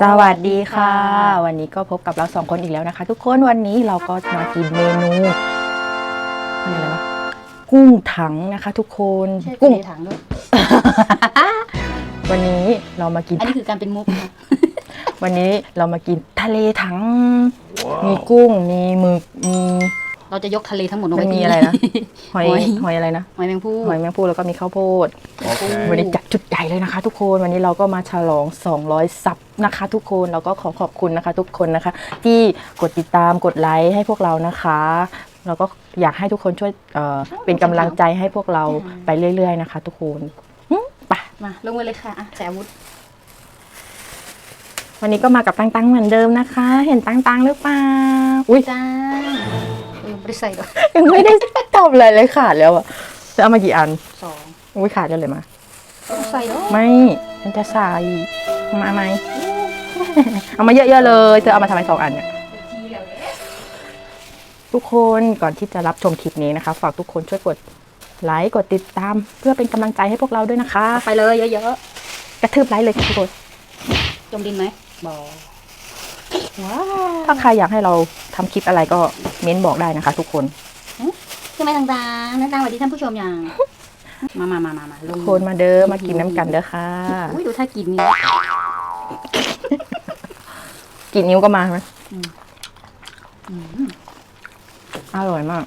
สวัสดีค่ะ วันนี้ก็พบกับเราสองคนอีกแล้วนะคะ ทุกคนวันนี้เราก็มากินเมนูอะไรวะกุ้งถังนะคะ ทุกคนใช่กุ้กุ้งงถังด้วยวันนี้เรามากินอันนี้คือการเป็นมุกค่ะวันนี้เรามากินทะเลถัง มีกุ้งมีหมึกมีเราจะยกทะเลทั้งหมดลงมัไปนมีที่อะไรนะหอยหอยหอยอะไรนะหอยแมงผู้หอยแมงภู่แล้วก็มีข้าวโพด วันนี้จัดจุดใหญ่เลยนะคะ ทุกคนวันนี้เราก็มาฉลอง 200 ซับนะคะ ทุกคนเราก็ขอขอบคุณนะคะ ทุกคนนะคะ ที่กดติดตามกดไลค์ให้พวกเรานะคะเราก็อยากให้ทุกคนช่วยเอ่อเป็นกำลังใจให้พวกเราไปเรื่อย ๆ นะคะ ทุกคนหึไป มาลงมาเลยค่ะอะใส่อาวุธวันนี้ก็มากับตังตังเหมือนเดิมนะคะ เห็นตังตังหรือเปล่า อุ้ยจ้าเออไม่ได้ใส่หรอกยังไม่ได้ตอบอะไรเลยขาดแล้วอะจะเอามากี่อันสองอุ้ยขาดแล้วเลยมาไม่ได้ ใส่หรอกไม่ฉันจะใส่มาไหม เอามาเยอะๆเลยเธอเอามาทำไมสองอันเนี่ยทุกคนก่อนที่จะรับชมคลิปนี้นะคะ ฝากทุกคนช่วยกดไลค์กดติดตาม เพื่อเป็นกำลังใจให้พวกเราด้วยนะคะ ไปเลยเยอะกระทืบไลค์เลยค่ะทุกคนๆจมดินไหมบอกว้าวถ้าใครอยากให้เราทำคลิปอะไรก็เม้นบอกได้นะคะ ทุกคนขึ้นมาต่างๆแนะนำสวัสดีท่านผู้ชมอย่าง มามามามามาลทุงกคนมาเด้อมากินน้ำกันเด้อค่ะ อุ้ยดูท่ากินนี่กินนิ้วก็มาไหมอืมอร่อยมาก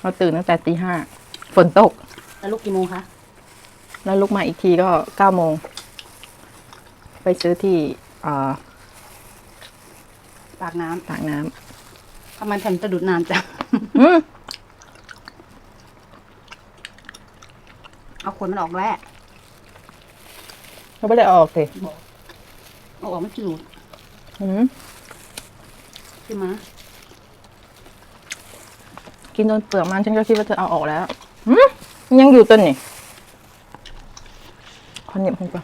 เราตื่นตั้งแต่ตีห้า ฝนตก แล้วลูกกี่โมงคะ แล้วลุกมาอีกทีก็เก้าโมง ไปซื้อที่อ่าปากน้ปากน้ำทำไมแผ่นจะดูดนานจังำอืม เอาขนมันออกแล้วเราไม่ได้ออกสิเอาออกไม่จูดอืมขึ้นมากินจนเปลือกมันฉันก็คิดว่าจะเอาออกแล้วอืมยังอยู่ต้นนี่คอนเหนียบคงปะ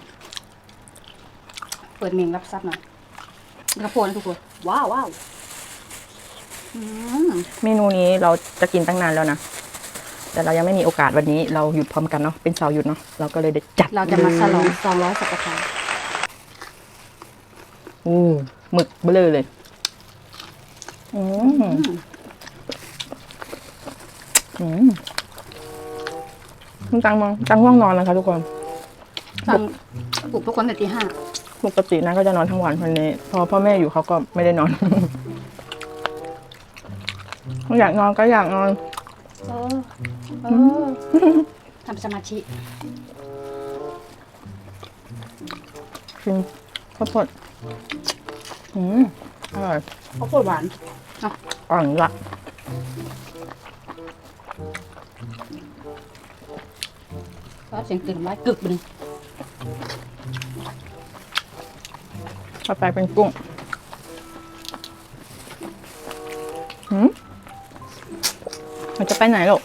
เปิดเมงรับทรัพย์หน่อยกระโพดนะทุกคนว้าวว้าวอืมเมนูนี้เราจะกินตั้งนานแล้วนะ แต่เรายังไม่มีโอกาสวันนี้เราหยุดพร้อมกันเนาะเป็นเสาร์หยุดเนาะเราก็เลยได้จัดเราจะมาฉลองสองร้อยสัปดาห์อู้หมึกเบลอเลยอืมอืมตังมองตังง่วงนอนนะคะทุกคนสั่งปลุกทุกคนแต่ตีห้าปกตินะก็จะนอนทั้งวันวันนี้ พอพ่อแม่อยู่เขาก็ไม่ได้นอนอยากนอนก็อยากนอนเออ เออทำสมาธิกินข้าวโพดอืมอร่อยข้าวโพดหวานอ่อนละก็เสียงตื่นไว้กึกไปหนึ่งต่อไปเป็นกุ้งหืมมันจะไปไหนหรอก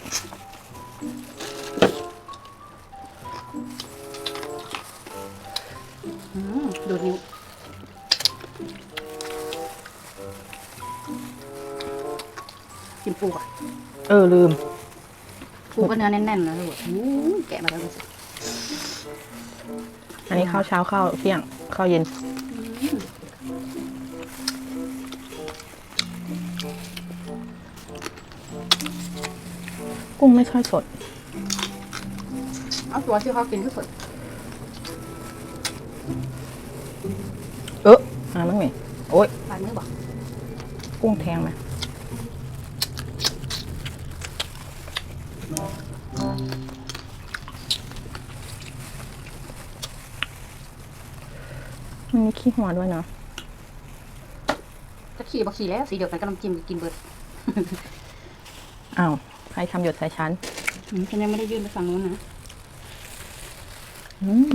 ออลืมปูก็เนื้อแน่นๆนะทุกคนอู้ยแกะมาแล้วดูสิอันนี้ข้าวเช้าข้าวเที่ยงข้าวเย็น กุ้งไม่ค่อยสด เอาตัวที่เขากินที่สุดเออมาบ้างไหมโอ๊ยปลาเนื้อบอกกุ้งแทงไหม มันมีขี้หัวด้วยเนาะจะขี่บอกขี่แล้วสีเดียวกันก็น้ำจิ้มกินเบิร์ดอ้าวใครทำหยดใส่ชั้นอืมฉันยังไม่ได้ยื่นไปฝั่งนู้นนะอืม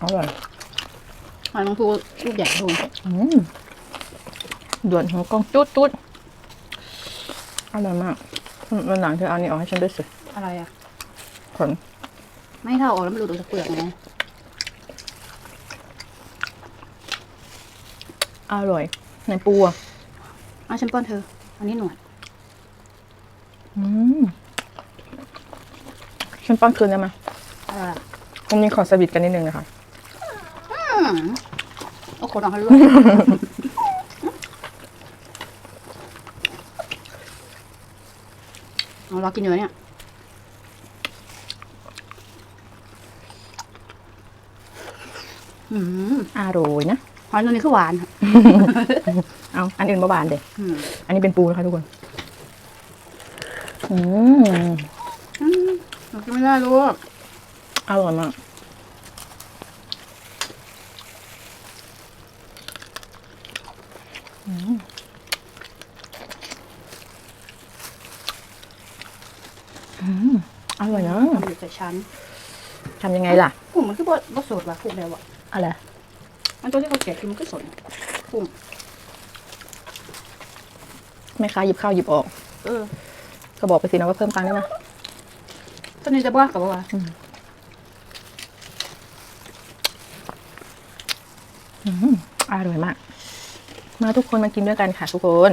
อร่อยหอยนางปูลูกใหญ่ทุกคนอืมด่วนหัวกล้องตุ๊ดตุ๊ดอร่อยมากวันหลังเธอเอานี่ออกให้ฉันด้วยสิอะไรอะขนไม่ให้เท่าออกแล้วมันหลุดออกจากเปลือกไง อร่อยในปูอะเอาฉันป้อนเธอ อันนี้หนวด อืมฉันป้อนคืนได้ไหมอะไรอะวันนี้ขอสวิตกันนิดนึงนะคะมเอาคนออกให้ด้วย เอาเรากินเนื้อเนี่ย อืม อร่อยนะห อยตัวนี้คือหวานเอาอันอื่นมาบานเด็อืมอันนี้เป็นปูนะคะทุกคน อืม อืมเรากินไม่ได้ลูกอร่อยมาก อืมอืมอร่อยนะมันอยู่แต่ชั้นทำยังไงล่ะ กุ้งมันคือบดบดสดว่ะกุ้งแล้วอะอะไร มันตัวที่เขาแกะคือมันก็สดนะกุ้งแม่ค้าหยิบข้าวหยิบออกเออก็บอกไปสินะว่าเพิ่มตังค์ได้ไหมตัวนี้จะบ้ากับว่าอืมอร่อยมาก มาทุกคนมากินด้วยกันค่ะทุกคน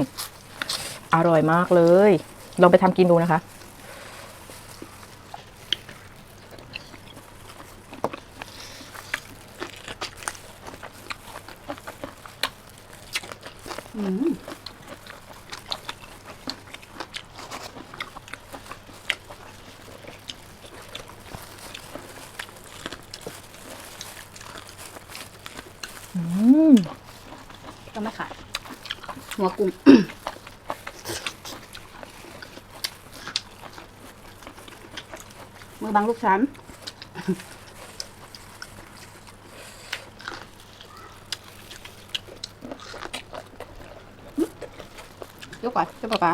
อร่อยมากเลย ลองไปทำกินดูนะคะ อืม อืม ก็ไม่ขาดหัวกุ้งมือบังลูกฉัน ยกก่อนเจ้าป๊าป๊า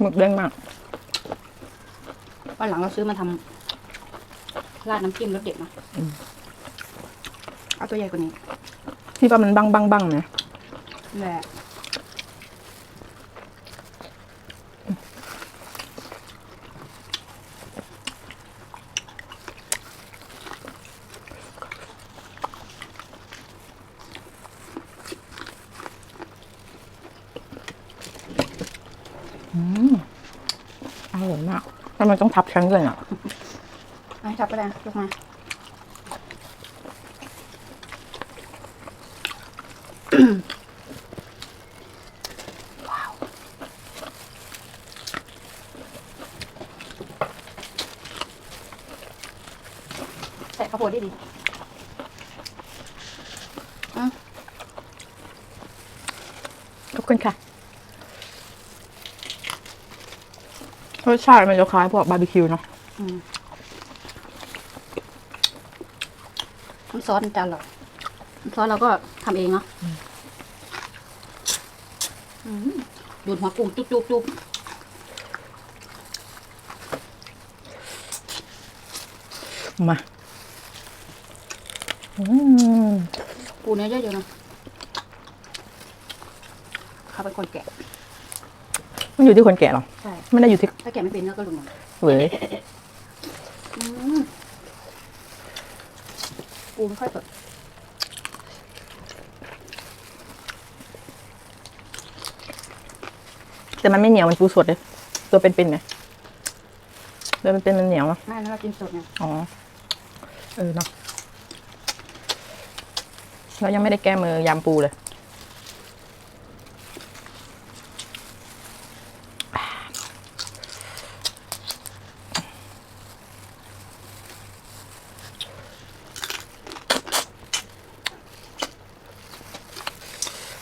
หมึกเด้งมากวันหลังเราซื้อมาทำราดน้ำจิ้มรสเด็ดนะเอาตัวใหญ่กว่านี้ ที่ว่ามันบังบังบังนะแหละ อืมอร่อยมากทำไมต้องทับชั้นเลยอะไอ้ทับไปเลยยกมาว้าวใส่ข้าวโพดได้ดีอะขอบคุณค่ะ รสชาติมันจะคล้ายพวกบาร์บีคิวเนาะอืมน้ำซอสมันจะอร่อยน้ำซอสเราก็ทำเองเนาะอืมดูดหัวกุ้งจุ๊บจุ๊บจุ๊บมาอืมปูเนื้อเยอะอยู่นะเขาเป็นคนแกะ มันอยู่ที่คนแก่หรอใช่ไม่ได้อยู่ที่ถ้าแกะไม่เป็นเนื้อก็หลุดหมดเว้ยอืมปูไม่ค่อยสดแต่มันไม่เหนียวมันปูสดเลยตัวเป็นๆเลยตัวเป็นๆมันเหนียวอะไม่นะเรากินสดไงอ๋อเออเนาะเรายังไม่ได้แก้มือยำปูเลย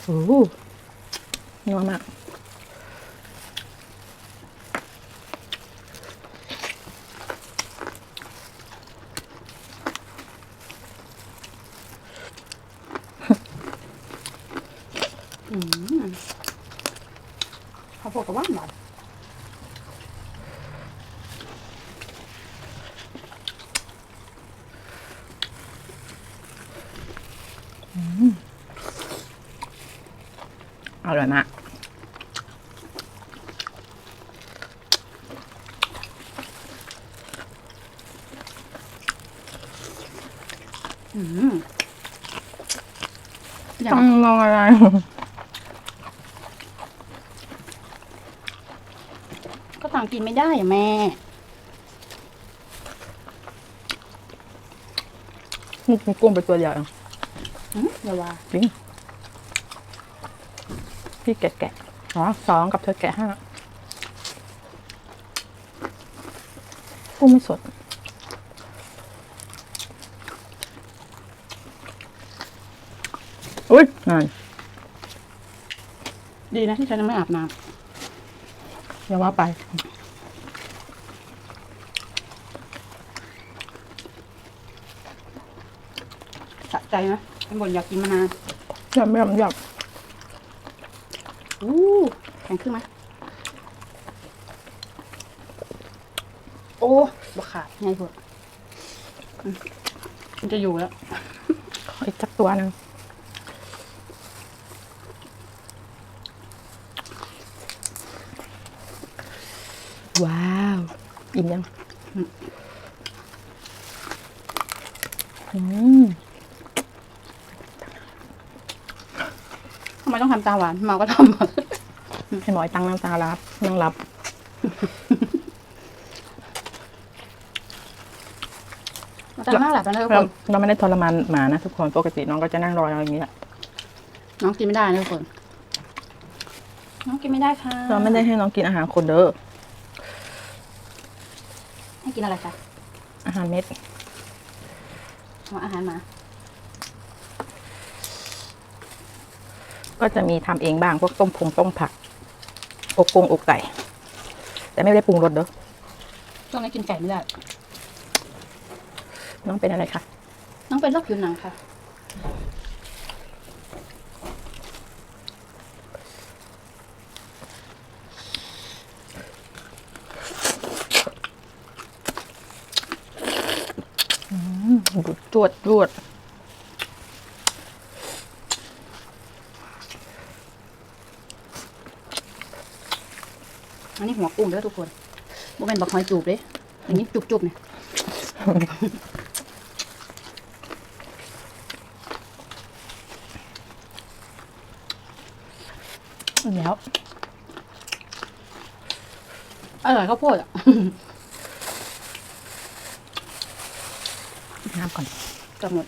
โอ้โหนัวมากอืมข้าวโพดกับหวานหวานอร่อยมาก มองอะไรก็ต่างกินไม่ได้แม่ มุกกุ้งไปตัวใหญ่อะอืมอย่าว่าจริงพี่แกะแกะอ๋อสองกับเธอแกะห้ากุ้งไม่สด อุ้ยนั่นดีนะที่ฉันยังไม่อาบน้อย่าว่าไปำสะใจไหมเป็นบนอยากกินมานานอยากไม่อยากอยากอู้แข็งขึ้นไหมโอ้บขาดไงพวกอืมมันจะอยู่แล้วขออีกสักตัวหนึ่ง ว้าว อิ่มยังอืมทำไมต้องทำตาหวานเมาก็ทำให้หมอยตั้งน้ำตารับนั่งรับมาตาห้าหลับแล้วนะทุกเราคนเราไม่ได้ทรมานหมานะทุกคนปกติน้องก็จะนั่งรอเราอย่างนี้แหละน้องกินไม่ได้นะทุกคน น้องกินไม่ได้ค่ะเราไม่ได้ให้น้องกินอาหารคนเด้อให้ กินอะไรคะอาหารเม็ดเอาอาหารหมา ก็จะมีทำเองบ้างพวกต้มพงต้มผัก อกกงอกไก่ แต่ไม่ได้ปรุงรสเด้อช่วงนี้กินไก่ไม่ได้ น้องเป็นอะไรคะ น้องเป็นโรคผิวหนังค่ะ ดูดจวดจวดอันนี้หัวกุ้งเด้อทุกคนบ่เป็นบักหอยจูบเลยอันนี้จุบๆเนี่ยแล้วอร่อยข้าวโพดอะ น้ำก่อนกับหมด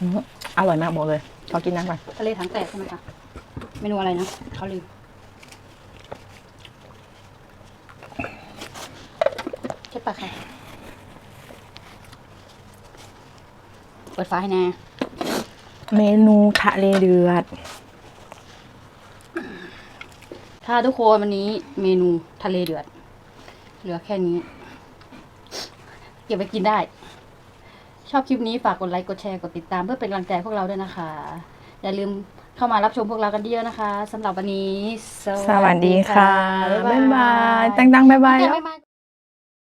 อื้ออร่อยมากบอกเลยขอกินน้ำก่อนทะเลถังแตกใช่ไหมคะเมนูอะไรนะเขาลืมเช็ดปากค่ะเปิดฟ้าให้แน่เมนูทะเลเดือด ถ้าทุกคนวันนี้เมนูทะเลเดือด เหลือแค่นี้ เก็บไปกินได้ ชอบคลิปนี้ฝากกดไลค์กดแชร์กดติดตามเพื่อเป็นกำลังใจให้พวกเราด้วยนะคะ อย่าลืมเข้ามารับชมพวกเรากันเยอะนะคะสำหรับวันนี้ สวัสดีค่ะ บ๊ายบายตั้งๆบ๊ายบายบ๊ายแล้วบาย